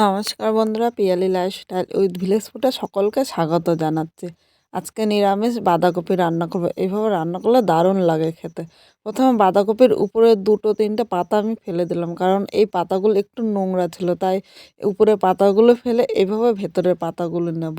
নমস্কার বন্ধুরা, Piyali lifestyle with village ফুডে সকলকে স্বাগত জানাচ্ছি। আজকে নিরামিষ বাঁধাকপি রান্না করব। এইভাবে রান্না করলে দারুণ লাগে খেতে। প্রথমে বাঁধাকপির উপরে দুটো, তিনটে পাতা আমি ফেলে দিলাম, কারণ এই পাতাগুলো একটু নোংরা ছিল, তাই উপরে পাতাগুলো ফেলে এইভাবে ভেতরের পাতাগুলো নেব।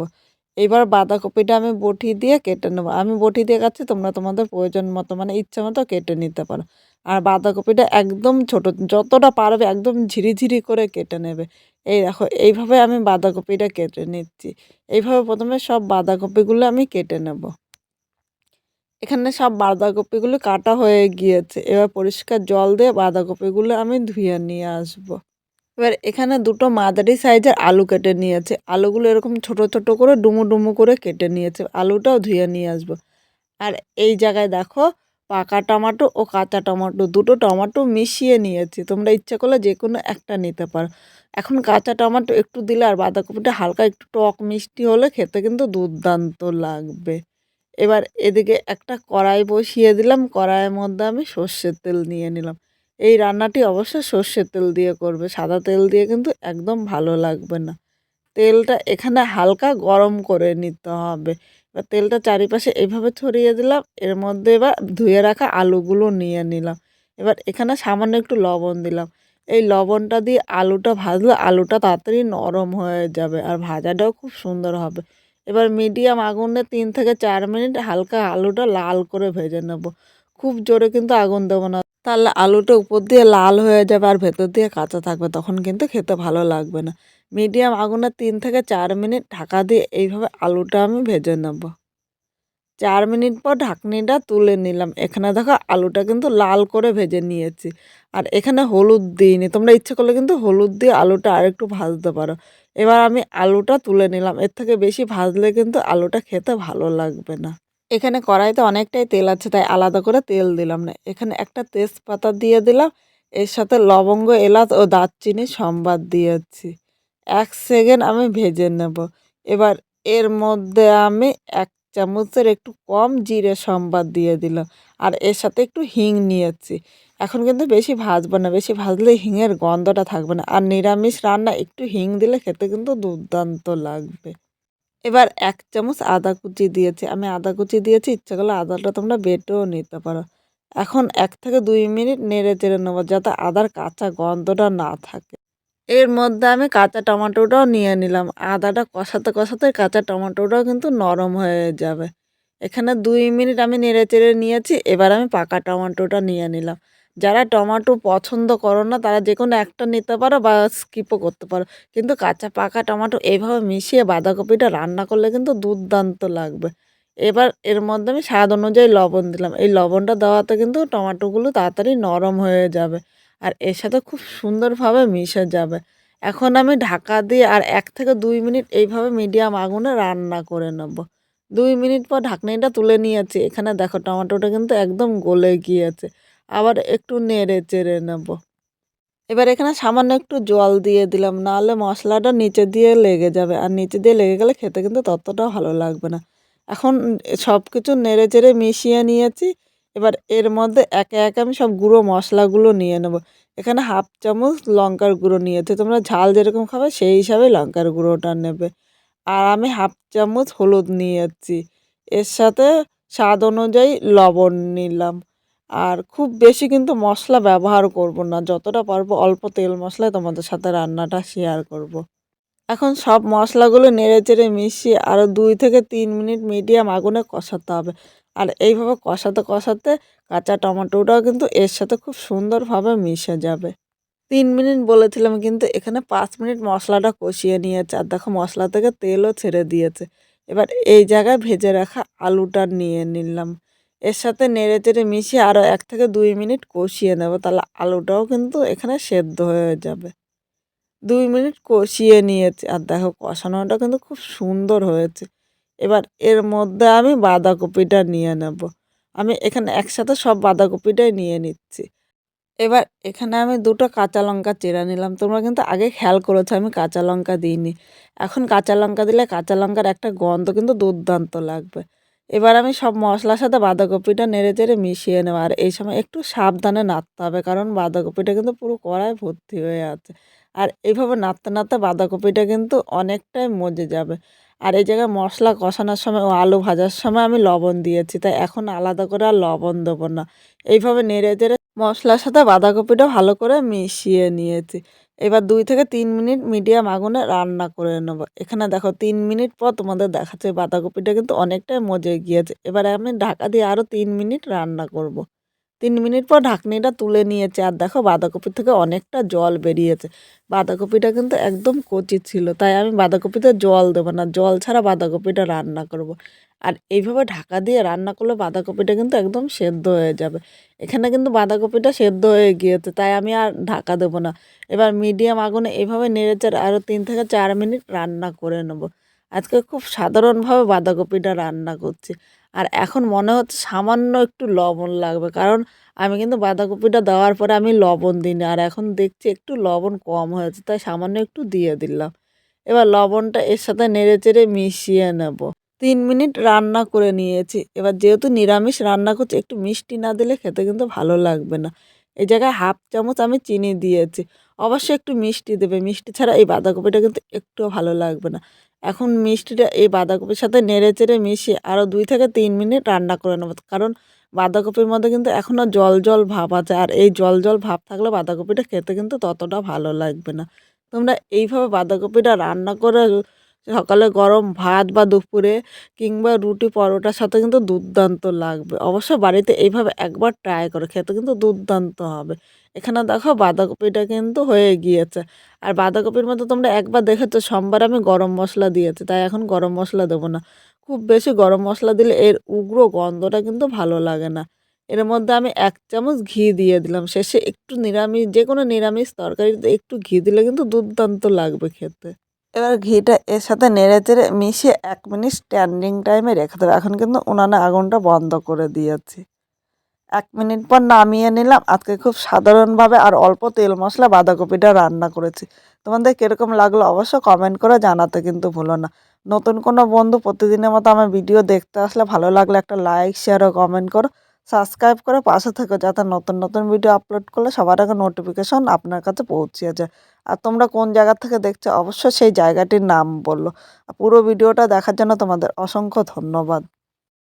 এবার বাঁধাকপিটা আমি বটি দিয়ে কেটে নেব। আমি বটি দিয়ে কাটছি তোমরা তোমাদের প্রয়োজন মতো মানে ইচ্ছে মতো কেটে নিতে পারো। আর বাঁধাকপিটা একদম ছোট, যতটা পারবে একদম ঝিরিঝিরি করে কেটে নেবে। এই দেখো, এইভাবে আমি বাঁধাকপিটা কেটে নিচ্ছি। এইভাবে প্রথমে সব বাঁধাকপিগুলো আমি কেটে নেব। এখানে সব বাঁধাকপিগুলো কাটা হয়ে গিয়েছে। এবার পরিষ্কার জল দিয়ে বাঁধাকপিগুলো আমি ধুয়ে নিয়ে আসব। এবার এখানে দুটো মাদারি সাইজের আলু কেটে নিয়েছে। আলুগুলো এরকম ছোট ছোট করে ডুমু ডুমু করে কেটে নিয়েছে। আলুটাও ধুয়ে নিয়ে আসব। আর এই জায়গায় দেখো পাকা টমাটো ও কাঁচা টমাটো দুটো টমাটো মিশিয়ে নিয়েছি। তোমরা ইচ্ছা করলে যে কোনো একটা নিতে পারো। এখন কাঁচা টমাটো একটু দিলে আর বাঁধাকপিটা হালকা একটু টক মিষ্টি হলে খেতে কিন্তু দুর্দান্ত লাগবে। এবার এদিকে একটা কড়াই বসিয়ে দিলাম। কড়াইয়ের মধ্যে আমি সর্ষের তেল নিয়ে নিলাম। এই রান্নাটি অবশ্যই সর্ষের তেল দিয়ে করবে। সাদা তেল দিয়ে কিন্তু একদম ভালো লাগবে না। তেলটা এখানে হালকা গরম করে নিতে হবে। এবার তেলটা চারিপাশে এভাবে ছড়িয়ে দিলাম। এর মধ্যে এবার ধুয়ে রাখা আলুগুলো নিয়ে নিলাম। এবার এখানে সামান্য একটু লবণ দিলাম। এই লবণটা দিয়ে আলুটা ভাজলে আলুটা তাড়াতাড়ি নরম হয়ে যাবে আর ভাজাটাও খুব সুন্দর হবে। এবার মিডিয়াম আগুনে তিন থেকে চার মিনিট হালকা আলুটা লাল করে ভেজে নেব। খুব জোরে কিন্তু আগুন দেবো না। তাহলে আলুটা উপর দিয়ে লাল হয়ে যাবে আর ভেতর দিয়ে কাঁচা থাকবে, তখন কিন্তু খেতে ভালো লাগবে না। মিডিয়াম আগুনে তিন থেকে চার মিনিট ঢাকা দিয়ে এইভাবে আলুটা আমি ভেজে নেব। চার মিনিট পর ঢাকনিটা তুলে নিলাম। এখানে দেখো আলুটা কিন্তু লাল করে ভেজে নিয়েছি। আর এখানে হলুদ দিইনি। তোমরা ইচ্ছে করলে কিন্তু হলুদ দিয়ে আলুটা আর একটু ভাজতে পারো। এবার আমি আলুটা তুলে নিলাম। এর থেকে বেশি ভাজলে কিন্তু আলুটা খেতে ভালো লাগবে না। এখানে কড়াইতে অনেকটাই তেল আছে, তাই আলাদা করে তেল দিলাম না। এখানে একটা তেজপাতা দিয়ে দিলাম। এর সাথে লবঙ্গ, এলাচ ও দারচিনি সম্বাদ দিয়েছি। এক সেকেন্ড আমি ভেজে নেব। এবার এর মধ্যে আমি এক চামচের একটু কম জিরে সম্বাদ দিয়ে দিলাম। আর এর সাথে একটু হিং নিয়েছি। এখন কিন্তু বেশি ভাজবো না। বেশি ভাজলে হিঙের গন্ধটা থাকবে না। আর নিরামিষ রান্না একটু হিং দিলে খেতে কিন্তু দুর্দান্ত লাগবে। এবার এক চামচ আদা কুচি দিয়েছি। আমি আদা কুচি দিয়েছি। ইচ্ছা করলে আদাটা তোমরা বেটেও নিতে পারো। এখন এক থেকে দুই মিনিট নেড়ে চেড়ে নেব যাতে আদার কাঁচা গন্ধটা না থাকে। এর মধ্যে আমি কাঁচা টমেটোটাও নিয়ে নিলাম। আদাটা কষাতে কষাতে কাঁচা টমেটোটাও কিন্তু নরম হয়ে যাবে। এখানে দুই মিনিট আমি নেড়ে চেড়ে নিয়েছি, এবার আমি পাকা টমেটোটা নিয়ে নিলাম। যারা টমেটো পছন্দ করো না, তারা যে কোনো একটা নিতে পারো বা স্কিপও করতে পারো। কিন্তু কাঁচা পাকা টমেটো এইভাবে মিশিয়ে বাঁধাকপিটা রান্না করলে কিন্তু দুর্দান্ত লাগবে। এবার এর মধ্যে আমি স্বাদ অনুযায়ী লবণ দিলাম। এই লবণটা দেওয়াতে কিন্তু টমেটোগুলো তাড়াতাড়ি নরম হয়ে যাবে। আর এর সাথে খুব সুন্দরভাবে মিশে যাবে। এখন আমি ঢাকা দিয়ে আর এক থেকে দুই মিনিট এইভাবে মিডিয়াম আগুনে রান্না করে নেব। দুই মিনিট পর ঢাকনিটা তুলে নিয়েছি। এখানে দেখো টমেটোটা কিন্তু একদম গলে গিয়েছে। আবার একটু নেড়ে চেড়ে নেব। এবার এখানে সামান্য একটু জল দিয়ে দিলাম, নাহলে মশলাটা নিচে দিয়ে লেগে যাবে। আর নিচে দিয়ে লেগে গেলে খেতে কিন্তু ততটা ভালো লাগবে না। এখন সব কিছু নেড়ে চেড়ে মিশিয়ে নিয়েছি। এবার এর মধ্যে একে একে আমি সব গুঁড়ো মশলাগুলো নিয়ে নেব। এখানে হাফ চামচ লঙ্কার গুঁড়ো নিয়েছে। তোমরা ঝাল যেরকম খাবে সেই হিসাবে লঙ্কার গুঁড়োটা নেবে। আর আমি হাফ চামচ হলুদ নিয়েছি। এর সাথে স্বাদ অনুযায়ী লবণ নিলাম। আর খুব বেশি কিন্তু মশলা ব্যবহার করব না। যতটা পারব অল্প তেল মশলায় তোমাদের সাথে রান্নাটা শেয়ার করব। এখন সব মশলাগুলো নেড়ে চেড়ে মিশিয়ে আরও দুই থেকে তিন মিনিট মিডিয়াম আগুনে কষাতে হবে। আর এইভাবে কষাতে কষাতে কাঁচা টমেটোটাও কিন্তু এর সাথে খুব সুন্দরভাবে মিশে যাবে। তিন মিনিট বলেছিলাম কিন্তু এখানে পাঁচ মিনিট মশলাটা কষিয়ে নিয়েছে আর দেখো মশলা থেকে তেলও ছেড়ে দিয়েছে। এবার এই জায়গায় ভেজে রাখা আলুটা নিয়ে নিলাম। এর সাথে নেড়ে চেড়ে মিশিয়ে আরও এক থেকে দুই মিনিট কষিয়ে নেব, তাহলে আলুটাও কিন্তু এখানে সেদ্ধ হয়ে যাবে। দুই মিনিট কষিয়ে নিয়েছি আর দেখো কষানোটা কিন্তু খুব সুন্দর হয়েছে। এবার এর মধ্যে আমি বাঁধাকপিটা নিয়ে নেব। আমি এখানে একসাথে সব বাঁধাকপিটাই নিয়ে নিচ্ছি। এবার এখানে আমি দুটো কাঁচা লঙ্কা চেরা নিলাম। তোমরা কিন্তু আগে খেয়াল করেছ আমি কাঁচা লঙ্কা দিইনি। এখন কাঁচা লঙ্কা দিলে কাঁচা লঙ্কার একটা গন্ধ কিন্তু দুর্দান্ত লাগবে। এবার আমি সব মশলার সাথে বাঁধাকপিটা নেড়ে চেড়ে মিশিয়ে নেব। আর এই সময় একটু সাবধানে নাড়তে হবে, কারণ বাঁধাকপিটা কিন্তু পুরো কড়ায় ভর্তি হয়ে আছে। আর এইভাবে নাড়তে নাড়তে বাঁধাকপিটা কিন্তু অনেকটাই মজে যাবে। আর এই জায়গায় মশলা কষানোর সময় ও আলু ভাজার সময় আমি লবণ দিয়েছি, তাই এখন আলাদা করে আর লবণ দেবো না। এইভাবে নেড়ে চেড়ে মশলার সাথে বাঁধাকপিটা ভালো করে মিশিয়ে নিয়েছি। এবার দুই থেকে তিন মিনিট মিডিয়াম আগুনে রান্না করে নেব। এখানে দেখো তিন মিনিট পর তোমাদের দেখাচ্ছে, বাঁধাকপিটা কিন্তু অনেকটাই মজে গিয়েছে। এবারে আমি ঢাকা দিয়ে আরও তিন মিনিট রান্না করব। তিন মিনিট পর ঢাকনিটা তুলে নিয়েছে। আর দেখো বাঁধাকপির থেকে অনেকটা জল বেরিয়েছে। বাঁধাকপিটা কিন্তু একদম কচি ছিল, তাই আমি বাঁধাকপিতে জল দেবো না, জল ছাড়া বাঁধাকপিটা রান্না করব। আর এইভাবে ঢাকা দিয়ে রান্না করলে বাঁধাকপিটা কিন্তু একদম সেদ্ধ হয়ে যাবে। এখানে কিন্তু বাঁধাকপিটা সেদ্ধ হয়ে গিয়েছে, তাই আমি আর ঢাকা দেবো না। এবার মিডিয়াম আগুনে এইভাবে নেড়েচেড়ে আরও তিন থেকে চার মিনিট রান্না করে নেব। আজকে খুব সাধারণভাবে বাঁধাকপিটা রান্না করছি। আর এখন মনে হচ্ছে সামান্য একটু লবণ লাগবে। কারণ আমি কিন্তু বাঁধাকপিটা দেওয়ার পরে আমি লবণ দিইনি আর এখন দেখছি একটু লবণ কম হয়েছে, তাই সামান্য একটু দিয়ে দিলাম। এবার লবণটা এর সাথে নেড়ে চেড়ে মিশিয়ে নেব। তিন মিনিট রান্না করে নিয়েছি। এবার যেহেতু নিরামিষ রান্না করছি, একটু মিষ্টি না দিলে খেতে কিন্তু ভালো লাগবে না। এই জায়গায় হাফ চামচ আমি চিনি দিয়েছি। অবশ্যই একটু মিষ্টি দেবে। মিষ্টি ছাড়া এই বাঁধাকপিটা কিন্তু একটুও ভালো লাগবে না। এখন মিষ্টিটা এই বাঁধাকপির সাথে নেড়ে চেড়ে মিশিয়ে আরও দুই থেকে তিন মিনিট রান্না করে নেব। কারণ বাঁধাকপির মধ্যে কিন্তু এখনও জল জল ভাব আছে, আর এই জল জল ভাব থাকলে বাঁধাকপিটা খেতে কিন্তু ততটা ভালো লাগবে না। তোমরা এইভাবে বাঁধাকপিটা রান্না করে সকালে গরম ভাত বা দুপুরে কিংবা রুটি পরোটার সাথে কিন্তু দুর্দান্ত লাগবে। অবশ্য বাড়িতে এইভাবে একবার ট্রাই করো, খেতে কিন্তু দুর্দান্ত হবে। এখানে দেখো বাঁধাকপিটা কিন্তু হয়ে গিয়েছে। আর বাঁধাকপির মধ্যে তোমরা একবার দেখেছ, সোমবার আমি গরম মশলা দিয়েছি, তাই এখন গরম মশলা দেবো না। খুব বেশি গরম মশলা দিলে এর উগ্র গন্ধটা কিন্তু ভালো লাগে না। এর মধ্যে আমি এক চামচ ঘি দিয়ে দিলাম। শেষে একটু নিরামিষ যে কোনো নিরামিষ তরকারিতে একটু ঘি দিলে কিন্তু দুর্দান্ত লাগবে খেতে। এবার ঘিটা এর সাথে নেড়ে চেড়ে মিশিয়ে এক মিনিট স্ট্যান্ডিং টাইমে রেখে দেবো। এখন কিন্তু উনানে আগুনটা বন্ধ করে দিয়েছি। এক মিনিট পর নামিয়ে নিলাম। আজকে খুব সাধারণভাবে আর অল্প তেল মশলা বাঁধাকপিটা রান্না করেছি। তোমাদের কীরকম লাগল অবশ্য কমেন্ট করে জানাতে কিন্তু ভুলো না। নতুন কোনো বন্ধু প্রতিদিনের মতো আমার ভিডিও দেখতে আসলে ভালো লাগলে একটা লাইক শেয়ার ও কমেন্ট করো। সাবস্ক্রাইব করে পাশে থেকো যাতে নতুন নতুন ভিডিও আপলোড করলে সবার আগে নোটিফিকেশন আপনার কাছে পৌঁছে যায়। আর তোমরা কোন জায়গা থেকে দেখছ অবশ্যই সেই জায়গাটির নাম বলল। পুরো ভিডিওটা দেখার জন্য তোমাদের অসংখ্য ধন্যবাদ।